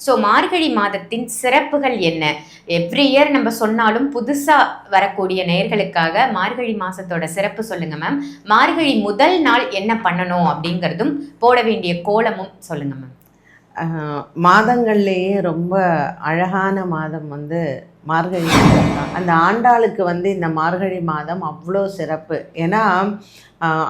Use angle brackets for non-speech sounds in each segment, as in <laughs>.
So மார்கழி மாதத்தின் சிறப்புகள் என்ன? எவ்ரி இயர் நம்ம சொன்னாலும் புதுசாக வரக்கூடிய நேர்களுக்காக மார்கழி மாதத்தோட சிறப்பு சொல்லுங்கள் மேம் மார்கழி முதல் நாள் என்ன பண்ணணும் அப்படிங்கிறதும் போட வேண்டிய கோலமும் சொல்லுங்கள் மேம் மாதங்கள்லேயே ரொம்ப அழகான மாதம் வந்து மார்கழி மாதம் தான் அந்த ஆண்டாளுக்கு வந்து இந்த மார்கழி மாதம் அவ்வளோ சிறப்பு. ஏன்னா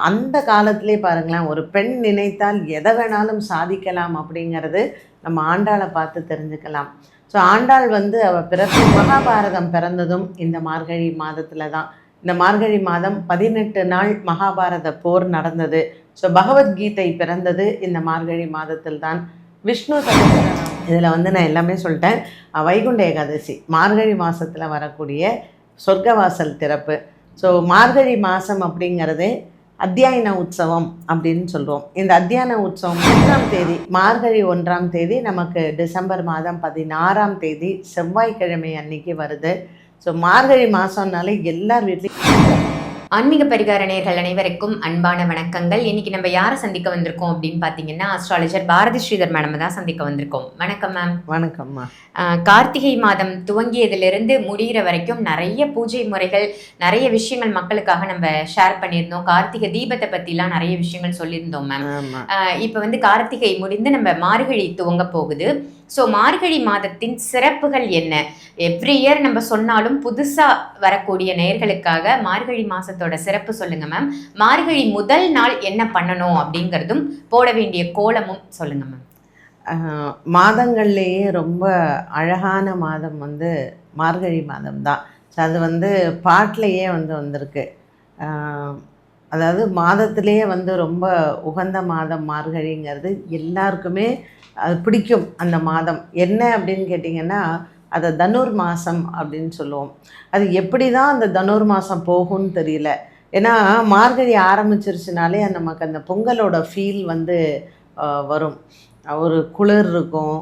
அந்த காலத்திலே பாருங்களேன் ஒரு பெண் நினைத்தால் எதை வேணாலும் சாதிக்கலாம் அப்படிங்கிறது நம்ம ஆண்டாளை பார்த்து தெரிஞ்சுக்கலாம். ஸோ ஆண்டாள் வந்து அவள் பிறப்பு மகாபாரதம் பிறந்ததும் இந்த மார்கழி மாதத்தில் தான். இந்த மார்கழி மாதம் பதினெட்டு நாள் மகாபாரத போர் நடந்தது. ஸோ பகவத்கீதை பிறந்தது இந்த மார்கழி மாதத்தில் தான். விஷ்ணு சகஸ்ரநாமம். இதில் வந்து நான் எல்லாமே சொல்லிட்டேன். வைகுண்ட ஏகாதசி மார்கழி மாதத்தில் வரக்கூடிய சொர்க்கவாசல் திறப்பு. ஸோ மார்கழி மாதம் அப்படிங்கிறது அத்தியாயன உற்சவம் அப்படின்னு சொல்கிறோம் இந்த அத்தியான உற்சவம் ஒன்றாம் தேதி மார்கழி ஒன்றாம் தேதி நமக்கு டிசம்பர் மாதம் பதினாறாம் தேதி செவ்வாய்க்கிழமை அன்னைக்கு வருது. ஸோ மார்கழி மாதம்னாலே எல்லார் வீட்லேயும் ஆன்மீக பரிகார நேயர்கள் அனைவருக்கும் அன்பான வணக்கங்கள். இன்னைக்கு நம்ம யாரை சந்திக்க வந்திருக்கோம் அப்படின்னு பார்த்தீங்கன்னா அஸ்ட்ராலஜர் பாரதி ஸ்ரீதர் மேடம் தான் சந்திக்க வந்திருக்கோம். வணக்கம் மேம் வணக்கம்மா கார்த்திகை மாதம் துவங்கியதிலிருந்து முடிகிற வரைக்கும் நிறைய பூஜை முறைகள் நிறைய விஷயங்கள் மக்களுக்காக நம்ம ஷேர் பண்ணியிருந்தோம். கார்த்திகை தீபத்தை பற்றிலாம் நிறைய விஷயங்கள் சொல்லியிருந்தோம் மேம் இப்போ வந்து கார்த்திகை முடிந்து நம்ம மார்கழி துவங்க போகுது. ஸோ மார்கழி மாதத்தின் சிறப்புகள் என்ன? எவ்ரி இயர் நம்ம சொன்னாலும் புதுசாக வரக்கூடிய நேர்களுக்காக மார்கழி மாதத்தோட சிறப்பு சொல்லுங்கள் மேம் மார்கழி முதல் நாள் என்ன பண்ணணும் அப்படிங்கிறதும் போட வேண்டிய கோலமும் சொல்லுங்கள் மேம் மாதங்கள்லேயே ரொம்ப அழகான மாதம் வந்து மார்கழி மாதம் தான் ஸோ அது வந்து பாட்டிலேயே வந்து வந்திருக்கு. அதாவது மாதத்திலேயே வந்து ரொம்ப உகந்த மாதம் மார்கழிங்கிறது எல்லாருக்குமே அது பிடிக்கும் அந்த மாதம். என்ன அப்படின்னு கேட்டிங்கன்னா அதை தனுர் மாதம் அப்படின்னு சொல்லுவோம். அது எப்படி தான் அந்த தனுர் மாதம் போகும்னு தெரியல. ஏன்னா மார்கழி ஆரம்பிச்சிருச்சுனாலே நமக்கு அந்த பொங்கலோட ஃபீல் வந்து வரும். ஒரு குளிர் இருக்கும்.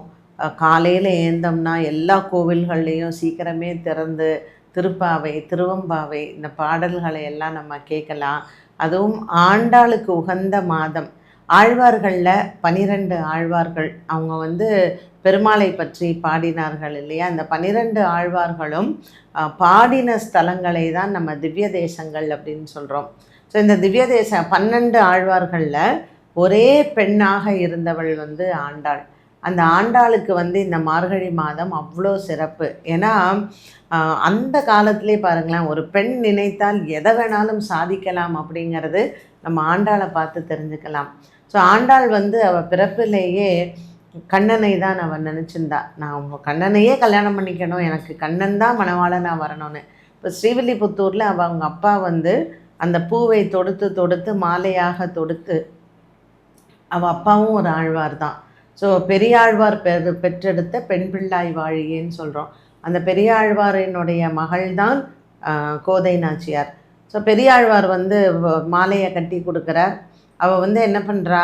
காலையில் ஏந்தோம்னா எல்லா கோவில்கள்லேயும் சீக்கிரமே திறந்து திருப்பாவை திருவம்பாவை இந்த பாடல்களை எல்லாம் நம்ம கேட்கலாம். அதுவும் ஆண்டாளுக்கு உகந்த மாதம். ஆழ்வார்களில் பனிரெண்டு ஆழ்வார்கள். அவங்க வந்து பெருமாளை பற்றி பாடினார்கள் இல்லையா? அந்த பனிரெண்டு ஆழ்வார்களும் பாடின ஸ்தலங்களை தான் நம்ம திவ்ய தேசங்கள் அப்படின்னு சொல்கிறோம் ஸோ இந்த திவ்ய தேச பன்னெண்டு ஆழ்வார்களில் ஒரே பெண்ணாக இருந்தவள் வந்து ஆண்டாள். அந்த ஆண்டாளுக்கு வந்து இந்த மார்கழி மாதம் அவ்வளோ சிறப்பு. ஏன்னா அந்த காலத்திலே பாருங்களேன் ஒரு பெண் நினைத்தால் எதை வேணாலும் சாதிக்கலாம் அப்படிங்கிறது நம்ம ஆண்டாளை பார்த்து தெரிஞ்சுக்கலாம். ஸோ ஆண்டாள் வந்து அவள் பிறப்பிலேயே கண்ணனை தான் அவன் நினச்சிருந்தா. நான் அவங்க கண்ணனையே கல்யாணம் பண்ணிக்கணும். எனக்கு கண்ணன் தான் மணவாளனாக வரணும்னு. இப்போ ஸ்ரீவில்லிபுத்தூரில் அவள் அவங்க அப்பா வந்து அந்த பூவை தொடுத்து தொடுத்து மாலையாக தொடுத்து அவள் அப்பாவும் ஒரு ஆழ்வார் தான். ஸோ பெரியாழ்வார் பெரு பெற்றெடுத்த பெண் பிள்ளாய் வாழியேன்னு சொல்கிறோம் அந்த பெரியாழ்வாரினுடைய மகள் தான் கோதை நாச்சியார். ஸோ பெரியாழ்வார் வந்து வ- மாலையை கட்டி கொடுக்குறார். அவள் வந்து என்ன பண்ணுறா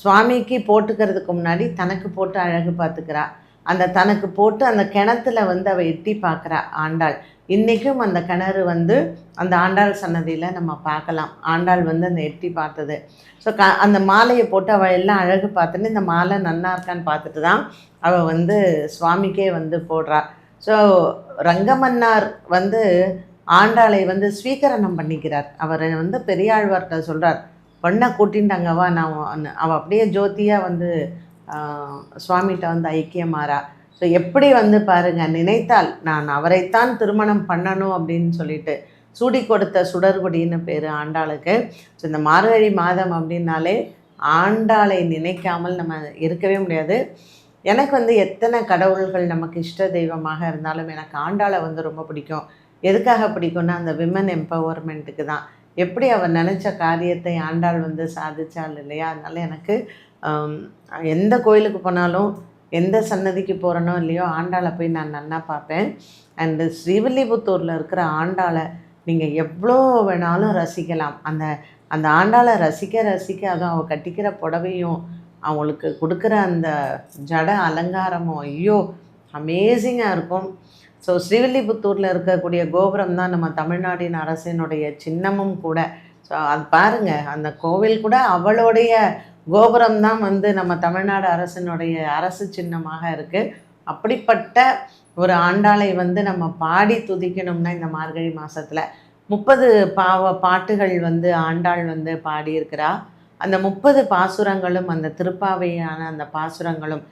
சுவாமிக்கு போட்டுக்கிறதுக்கு முன்னாடி தனக்கு போட்டு அழகு பார்த்துக்கிறா. அந்த தனக்கு போட்டு அந்த கிணத்துல வந்து அவள் எட்டி பார்க்குறா ஆண்டாள். இன்றைக்கும் அந்த கிணறு வந்து அந்த ஆண்டாள் சன்னதியில் நம்ம பார்க்கலாம். ஆண்டாள் வந்து அந்த எட்டி பார்த்தது. ஸோ க அந்த மாலையை போட்டு அவள் எல்லாம் அழகு பார்த்துட்டு இந்த மாலை நன்னா இருக்கான்னு பார்த்துட்டு தான் அவள் வந்து சுவாமிக்கே வந்து போடுறா. ஸோ ரங்கமன்னார் வந்து ஆண்டாளை வந்து ஸ்வீகரணம் பண்ணிக்கிறார். அவர் வந்து பெரியாழ்வார்கிட்ட சொல்கிறார் பொண்ணை கூட்டின்ட்டாங்கவா நான் அவள் அப்படியே ஜோதியாக வந்து சுவாமிகிட்ட வந்து ஐக்கியமாறா. ஸோ எப்படி வந்து பாருங்க நினைத்தால் நான் அவரைத்தான் திருமணம் பண்ணணும் அப்படின்னு சொல்லிட்டு சூடி கொடுத்த சுடர்குடின்னு பேர் ஆண்டாளுக்கு. ஸோ இந்த மார்கழி மாதம் அப்படின்னாலே ஆண்டாளை நினைக்காமல் நம்ம இருக்கவே முடியாது. எனக்கு வந்து எத்தனை கடவுள்கள் நமக்கு இஷ்ட தெய்வமாக இருந்தாலும் எனக்கு ஆண்டாளை வந்து ரொம்ப பிடிக்கும். எதுக்காக பிடிக்கும்னா அந்த விமன் எம்பவர்மெண்ட்டுக்கு தான். எப்படி அவர் நினச்ச காரியத்தை ஆண்டாள் வந்து சாதிச்சாள் இல்லையா? அதனால் எனக்கு எந்த கோயிலுக்கு போனாலும் எந்த சன்னதிக்கு போகிறனோ இல்லையோ ஆண்டாளை போய் நான் நன்னா பார்ப்பேன். அண்டு ஸ்ரீவில்லிபுத்தூரில் இருக்கிற ஆண்டாளை நீங்கள் எவ்வளோ வேணாலும் ரசிக்கலாம். அந்த அந்த ஆண்டாளை ரசிக்க ரசிக்க அதுவும் அவள் கட்டிக்கிற புடவையும் அவங்களுக்கு கொடுக்குற அந்த ஜட அலங்காரமும் ஐயோ அமேசிங்காக இருக்கும். ஸோ ஸ்ரீவில்லிபுத்தூரில் இருக்கக்கூடிய கோபுரம் தான் நம்ம தமிழ்நாட்டின் அரசினுடைய சின்னமும் கூட. ஸோ அது பாருங்க அந்த கோவில் கூட அவளுடைய கோபுரம் தான் வந்து நம்ம தமிழ்நாடு அரசினுடைய அரசு சின்னமாக இருக்குது அப்படிப்பட்ட ஒரு ஆண்டாளை வந்து நம்ம பாடி துதிக்கணும்னா இந்த மார்கழி மாதத்தில் முப்பது பாவ பாட்டுகள் வந்து ஆண்டாள் வந்து பாடியிருக்கிறா. அந்த முப்பது பாசுரங்களும் அந்த திருப்பாவையான அந்த பாசுரங்களும்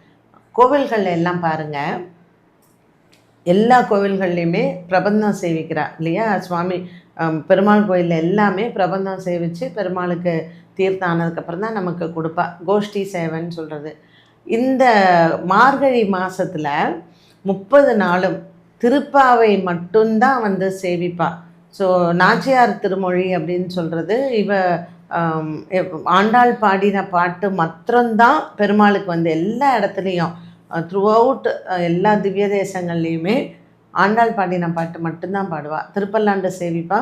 கோவில்கள் எல்லாம் பாருங்கள் எல்லா கோவில்கள்லையுமே பிரபந்தம் சேவிக்கிறா இல்லையா? சுவாமி பெருமாள் கோயிலில் எல்லாமே பிரபந்தம் சேவித்து பெருமாளுக்கு தீர்த்தம் ஆனதுக்கப்புறம் தான் நமக்கு கொடுப்பா. கோஷ்டி சேவைன்னு சொல்கிறது இந்த மார்கழி மாதத்தில் முப்பது நாளும் திருப்பாவை மட்டும்தான் வந்து சேவிப்பா. ஸோ நாச்சியார் திருமொழி அப்படின்னு சொல்கிறது இவ ஆண்டாள் பாடின பாட்டு மாத்திரம்தான் பெருமாளுக்கு வந்து எல்லா இடத்துலையும் த்ரூ அவுட் எல்லா திவ்ய தேசங்கள்லேயுமே ஆண்டாள் பாடின பாட்டு மட்டும்தான் பாடுவாள் திருப்பல்லாண்டு சேவிப்பா.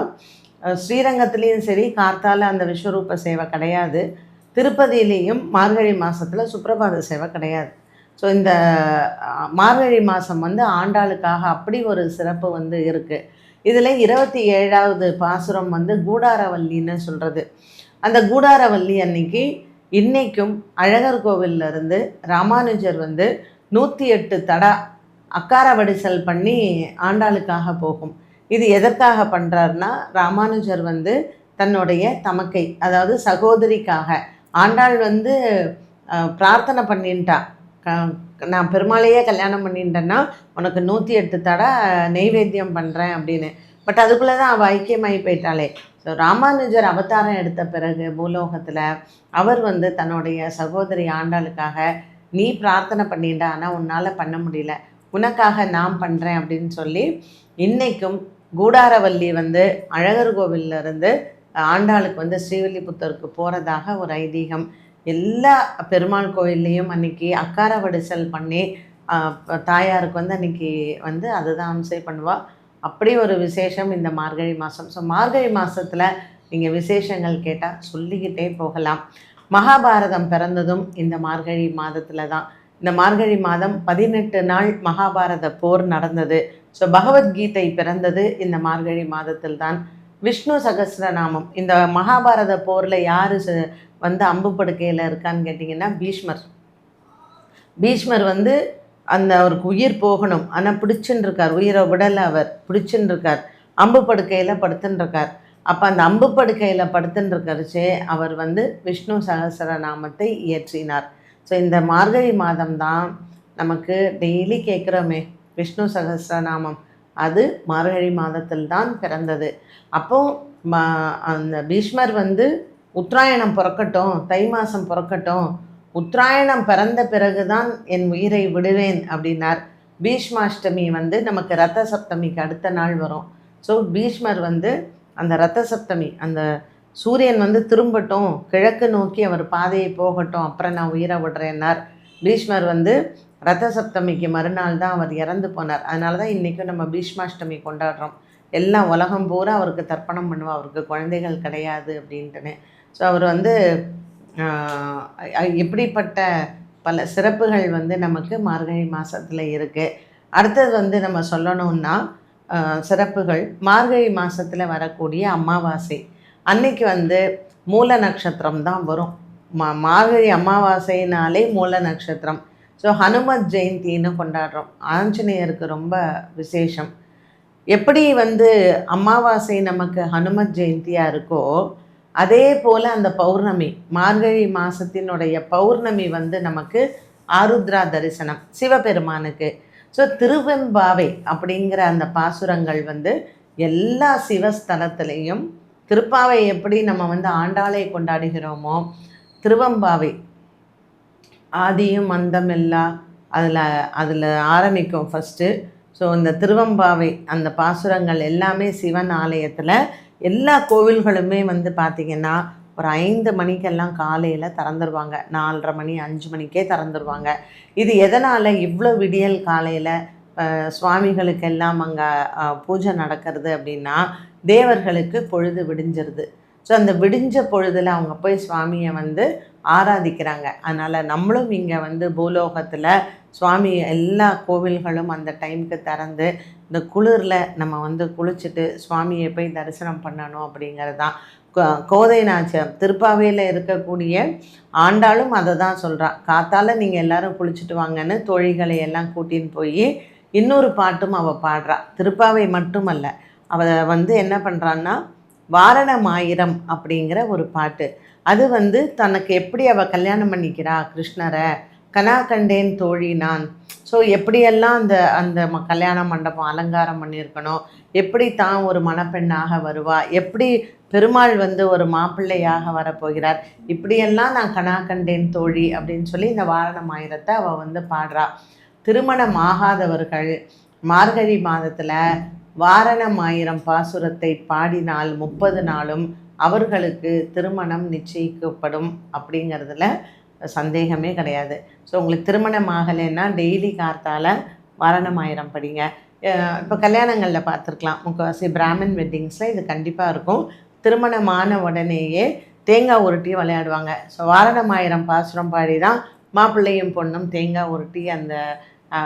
ஸ்ரீரங்கத்துலேயும் சரி கார்த்தால அந்த விஸ்வரூப சேவை கிடையாது. திருப்பதியிலையும் மார்கழி மாதத்தில் சுப்பிரபாத சேவை கிடையாது. ஸோ இந்த மார்கழி மாதம் வந்து ஆண்டாளுக்காக அப்படி ஒரு சிறப்பு வந்து இருக்குது இதில் இருபத்தி ஏழாவது பாசுரம் வந்து கூடாரவல்லின்னு சொல்கிறது அந்த கூடாரவல்லி அன்னைக்கு இன்றைக்கும் அழகர் கோவிலிருந்து இருந்து ராமானுஜர் வந்து நூற்றி எட்டு தடா அக்கார வடிசல் பண்ணி ஆண்டாளுக்காக போகும். இது எதற்காக பண்ணுறாருன்னா ராமானுஜர் வந்து தன்னுடைய தமக்கை அதாவது சகோதரிக்காக. ஆண்டாள் வந்து பிரார்த்தனை பண்ணிட்டா நான் பெருமாளையே கல்யாணம் பண்ணிட்டேன்னா உனக்கு நூற்றி எட்டு தடை நெய்வேத்தியம் பண்ணுறேன் அப்படின்னு. பட் அதுக்குள்ளே தான் அவள் ஐக்கியமாகி போயிட்டாளே. ஸோ ராமானுஜர் அவதாரம் எடுத்த பிறகு பூலோகத்தில் அவர் வந்து தன்னுடைய சகோதரி ஆண்டாளுக்காக நீ பிரார்த்தனை பண்ணிட்டா ஆனால் உன்னால் பண்ண முடியல. உனக்காக நான் பண்ணுறேன் அப்படின்னு சொல்லி இன்றைக்கும் கூடாரவல்லி வந்து அழகர் கோவிலிருந்து ஆண்டாளுக்கு வந்து ஸ்ரீவில்லிபுத்தூருக்கு போகிறதாக ஒரு ஐதீகம். எல்லா பெருமாள் கோயில்லையும் அன்னைக்கு அக்கார வடிசல் பண்ணி தாயாருக்கு வந்து அன்னைக்கு வந்து அதுதான் அம்சை பண்ணுவாள் அப்படி ஒரு விசேஷம் இந்த மார்கழி மாதம் ஸோ மார்கழி மாதத்தில் நீங்கள் விசேஷங்கள் கேட்டால் சொல்லிக்கிட்டே போகலாம். மகாபாரதம் பிறந்ததும் இந்த மார்கழி மாதத்தில் தான். இந்த மார்கழி மாதம் பதினெட்டு நாள் மகாபாரத போர் நடந்தது. ஸோ பகவத்கீதை பிறந்தது இந்த மார்கழி மாதத்தில் தான். விஷ்ணு சகசிரநாமம். இந்த மகாபாரத போரில் யார் வந்து அம்பு படுக்கையில் இருக்கான்னு கேட்டிங்கன்னா பீஷ்மர். பீஷ்மர் வந்து அந்த அவருக்கு உயிர் போகணும். ஆனால் பிடிச்சுன்னு இருக்கார். உயிரை விடலை அவர். பிடிச்சுன்னு இருக்கார். அம்பு படுக்கையில் படுத்துன்னு இருக்கார். அப்போ அந்த அம்பு படுக்கையில் படுத்துன்றிருக்கறச்சே அவர் வந்து விஷ்ணு சகஸ்ரநாமத்தை இயற்றினார். ஸோ இந்த மார்கழி மாதம் தான் நமக்கு டெய்லி கேட்குறோமே விஷ்ணு சகஸ்ரநாமம் அது மார்கழி மாதத்தில் தான் பிறந்தது. அப்போது மா அந்த பீஷ்மர் வந்து உத்தராயணம் பிறக்கட்டும் தை மாதம் பிறக்கட்டும் உத்தராயணம் பிறந்த பிறகுதான் என் உயிரை விடுவேன் அப்படின்னார். பீஷ்மாஷ்டமி வந்து நமக்கு ரத்த சப்தமிக்கு அடுத்த நாள் வரும். ஸோ பீஷ்மர் வந்து அந்த ரத்த சப்தமி அந்த சூரியன் வந்து திரும்பட்டும் கிழக்கு நோக்கி அவர் பாதையை போகட்டும் அப்புறம் நான் உயிரை விடுறேன்னார். பீஷ்மர் வந்து ரத்த சப்தமிக்கு மறுநாள் தான் அவர் இறந்து போனார். அதனால தான் இன்றைக்கும் நம்ம பீஷ்மாஷ்டமி கொண்டாடுறோம். எல்லாம் உலகம் பூரா அவருக்கு தர்ப்பணம் பண்ணுவோம் அவருக்கு குழந்தைகள் கிடையாது அப்படின்ட்டுன்னு. ஸோ அவர் வந்து எப்படிப்பட்ட பல சிறப்புகள் வந்து நமக்கு மார்கழி மாதத்தில் இருக்குது அடுத்தது வந்து நம்ம சொல்லணும்னா சிறப்புகள். மார்கழி மாதத்தில் வரக்கூடிய அமாவாசை. அன்னைக்கு வந்து மூல நட்சத்திரம் தான் வரும். மா மார்கழி அமாவாசைனாலே மூல நட்சத்திரம். ஸோ ஹனுமத் ஜெயந்தின்னு கொண்டாடுறோம். ஆஞ்சநேயருக்கு ரொம்ப விசேஷம். எப்படி வந்து அமாவாசை நமக்கு ஹனுமத் ஜெயந்தியாக இருக்கோ அதே போல் அந்த பௌர்ணமி மார்கழி மாதத்தினுடைய பௌர்ணமி வந்து நமக்கு ஆருத்ரா தரிசனம் சிவபெருமானுக்கு. ஸோ திருவெம்பாவை அப்படிங்கிற அந்த பாசுரங்கள் வந்து எல்லா சிவஸ்தலத்துலேயும் திருப்பாவை எப்படி நம்ம வந்து ஆண்டாளை கொண்டாடுகிறோமோ திருவம்பாவை. ஆதியும் அந்தமில்லா அதில் அதில் ஆரம்பிக்கும் ஃபஸ்ட்டு ஸோ இந்த திருவம்பாவை அந்த பாசுரங்கள் எல்லாமே சிவன் ஆலயத்தில் எல்லா கோவில்களுமே வந்து பார்த்திங்கன்னா ஒரு ஐந்து மணிக்கெல்லாம் காலையில் திறந்துருவாங்க. நாலரை மணி அஞ்சு மணிக்கே திறந்துருவாங்க. இது எதனால் இவ்வளோ விடியல் காலையில் சுவாமிகளுக்கெல்லாம் அங்கே பூஜை நடக்கிறது அப்படின்னா தேவர்களுக்கு பொழுது விடிஞ்சிருது. ஸோ அந்த விடிஞ்ச பொழுதில் அவங்க போய் சுவாமியை வந்து ஆராதிக்கிறாங்க. அதனால் நம்மளும் இங்கே வந்து பூலோகத்தில் சுவாமி எல்லா கோவில்களும் அந்த டைமுக்கு திறந்து இந்த குளிரில் நம்ம வந்து குளிச்சுட்டு சுவாமியை போய் தரிசனம் பண்ணணும் அப்படிங்கிறது தான் கோதை நாச்சம் திருப்பாவையில் இருக்கக்கூடிய ஆண்டாளும் அதை தான் சொல்கிறான் காத்தால் நீங்கள் எல்லாரும் குளிச்சுட்டு வாங்கன்னு தோழிகளை எல்லாம் கூட்டின்னு போய் இன்னொரு பாட்டும் அவள் பாடுறா. திருப்பாவை மட்டுமல்ல அவள் வந்து என்ன பண்ணுறான்னா வாரணமாயிரம் அப்படிங்கிற ஒரு பாட்டு. அது வந்து தனக்கு எப்படி அவள் கல்யாணம் பண்ணிக்கிறா கிருஷ்ணரை? கனா கண்டேன் தோழி நான். ஸோ எப்படியெல்லாம் அந்த அந்த ம- கல்யாண மண்டபம் அலங்காரம் பண்ணியிருக்கணும்? எப்படி தான் ஒரு மணப்பெண்ணாக வருவா? எப்படி பெருமாள் வந்து ஒரு மாப்பிள்ளையாக வரப்போகிறார். இப்படியெல்லாம் நான் கனா கண்டேன் தோழி அப்படின்னு சொல்லி இந்த வாரணமாயிரத்தை அவள் வந்து பாடுறா. திருமணம் ஆகாதவர்கள் மார்கழி மாதத்தில் வாரணம் ஆயிரம் பாசுரத்தை பாடினால் முப்பது நாளும் அவர்களுக்கு திருமணம் நிச்சயிக்கப்படும் அப்படிங்கிறதுல சந்தேகமே கிடையாது. ஸோ உங்களுக்கு திருமணம் ஆகலைன்னா டெய்லி கார்த்தால வாரணமாயிரம் படிங்க. இப்போ கல்யாணங்களில் பார்த்துருக்கலாம். முக்கால்வாசி பிராமின் வெட்டிங்ஸில் இது கண்டிப்பாக இருக்கும். திருமணமான உடனேயே தேங்காய் உருட்டி விளையாடுவாங்க. ஸோ வாரணமாயிரம் பாசுரம் பாடி தான் மாப்பிள்ளையும் பொண்ணும் தேங்காய் உருட்டி அந்த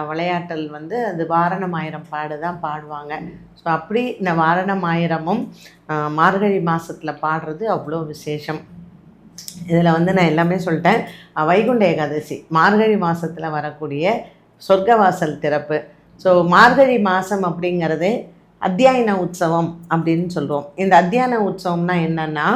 விளையாட்டல் வந்து அது வாரணமாயிரம் பாடு தான் பாடுவாங்க. ஸோ அப்படி இந்த வாரணமாயிரமும் மார்கழி மாதத்தில் பாடுறது அவ்வளோ விசேஷம். இதில் வந்து நான் எல்லாமே சொல்லிட்டேன். வைகுண்ட ஏகாதசி மார்கழி மாதத்தில் வரக்கூடிய சொர்க்கவாசல் திறப்பு. ஸோ மார்கழி மாதம் அப்படிங்கிறது அத்தியாயன உற்சவம் அப்படின்னு சொல்கிறோம் இந்த அத்தியான உற்சவம்னா என்னென்னா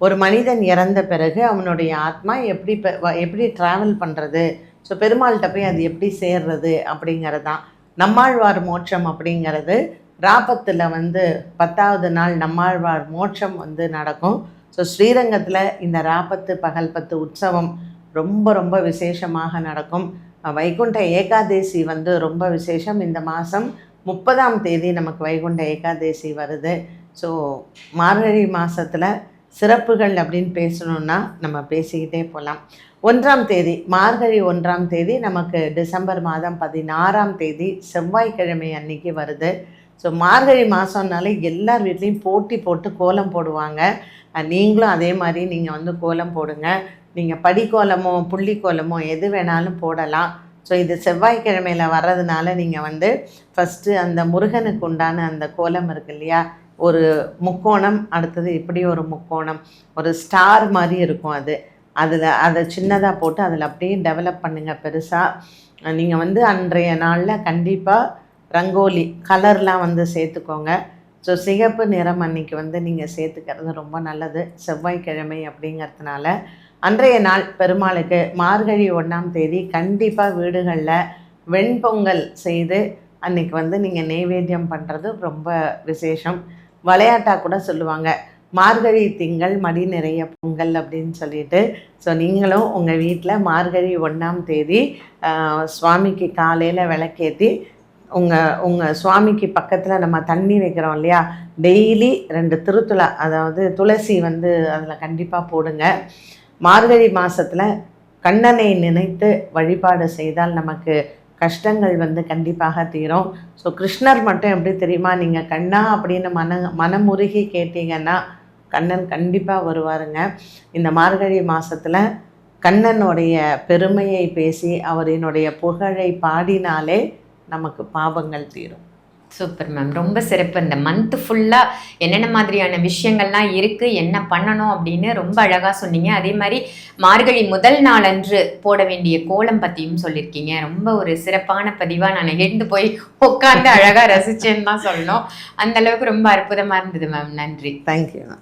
ஒரு மனிதன் இறந்த பிறகு அவனுடைய ஆத்மா எப்படி பெ- எப்படி ட்ராவல் பண்ணுறது ஸோ பெருமாள்கிட்ட போய் அது எப்படி சேர்றது அப்படிங்கிறது தான் நம்மாழ்வார் மோட்சம் அப்படிங்கிறது ராபத்தில் வந்து பத்தாவது நாள் நம்மாழ்வார் மோட்சம் வந்து நடக்கும். ஸோ ஸ்ரீரங்கத்தில் இந்த ராபத்து பகல் பத்து உற்சவம் ரொம்ப ரொம்ப விசேஷமாக நடக்கும். வைகுண்ட ஏகாதேசி வந்து ரொம்ப விசேஷம். இந்த மாதம் முப்பதாம் தேதி நமக்கு வைகுண்ட ஏகாதேசி வருது. ஸோ மார்கழி மாதத்தில் சிறப்புகள் அப்படின்னு பேசணுன்னா நம்ம பேசிக்கிட்டே போகலாம் ஒன்றாம் தேதி மார்கழி ஒன்றாம் தேதி நமக்கு டிசம்பர் மாதம் பதினாறாம் தேதி செவ்வாய்க்கிழமை அன்னைக்கு வருது. ஸோ மார்கழி மாதம்னாலே எல்லார் வீட்லேயும் போட்டி போட்டு கோலம் போடுவாங்க. நீங்களும் அதே மாதிரி நீங்கள் வந்து கோலம் போடுங்க. நீங்கள் படிக்கோலமோ புள்ளி கோலமோ எது வேணாலும் போடலாம். ஸோ இது செவ்வாய்க்கிழமையில் வர்றதுனால நீங்கள் வந்து ஃபஸ்ட்டு அந்த முருகனுக்கு உண்டான அந்த கோலம் இருக்கு இல்லையா? ஒரு முக்கோணம் அடுத்தது இப்படி ஒரு முக்கோணம் ஒரு ஸ்டார் மாதிரி இருக்கும் அது. அதில் அதை சின்னதாக போட்டு அதில் அப்படியே டெவலப் பண்ணுங்கள் பெருசாக நீங்கள் வந்து அன்றைய நாளில் கண்டிப்பாக ரங்கோலி கலர்லாம் வந்து சேர்த்துக்கோங்க. ஸோ சிகப்பு நிறம் அன்னைக்கு வந்து நீங்கள் சேர்த்துக்கிறது ரொம்ப நல்லது. செவ்வாய்க்கிழமை அப்படிங்கிறதுனால அன்றைய நாள் பெருமாளுக்கு மார்கழி ஒன்றாம் தேதி கண்டிப்பாக வீடுகளில் வெண்பொங்கல் செய்து அன்னைக்கு வந்து நீங்கள் நெய்வேத்தியம் பண்ணுறது ரொம்ப விசேஷம். விளையாட்டாக கூட சொல்லுவாங்க. மார்கழி திங்கள் மடி நிறைய பொங்கல் அப்படின்னு சொல்லிட்டு. ஸோ நீங்களும் உங்கள் வீட்டில் மார்கழி ஒன்றாம் தேதி சுவாமிக்கு காலையில் விளக்கேற்றி உங்கள் உங்கள் சுவாமிக்கு பக்கத்தில் நம்ம தண்ணி வைக்கிறோம் இல்லையா? டெய்லி ரெண்டு திருத்துளா அதாவது துளசி வந்து அதில் கண்டிப்பாக போடுங்க. மார்கழி மாதத்தில் கண்ணனை நினைத்து வழிபாடு செய்தால் நமக்கு கஷ்டங்கள் வந்து கண்டிப்பாக தீரும். ஸோ கிருஷ்ணர் மட்டும் எப்படி தெரியுமா? நீங்கள் கண்ணா அப்படின்னு மன மனமுருகி கேட்டீங்கன்னா கண்ணன் கண்டிப்பாக வருவாருங்க. இந்த மார்கழி மாதத்தில் கண்ணனுடைய பெருமையை பேசி அவரினுடைய புகழை பாடினாலே நமக்கு பாவங்கள் தீரும். சூப்பர் மேம் ரொம்ப சிறப்பு. இந்த மந்த் ஃபுல்லாக என்னென்ன மாதிரியான விஷயங்கள்லாம் இருக்குது என்ன பண்ணணும் அப்படின்னு ரொம்ப அழகாக சொன்னீங்க. அதே மாதிரி மார்கழி முதல் நாளன்று போட வேண்டிய கோலம் பற்றியும் சொல்லியிருக்கீங்க. ரொம்ப ஒரு சிறப்பான பதிவாக நான் எழுந்து போய் <laughs> உட்காந்து அழகாக ரசிச்சேன்னு தான் சொல்லணும். அந்தளவுக்கு ரொம்ப அற்புதமாக இருந்தது மேம் நன்றி. தேங்க்யூ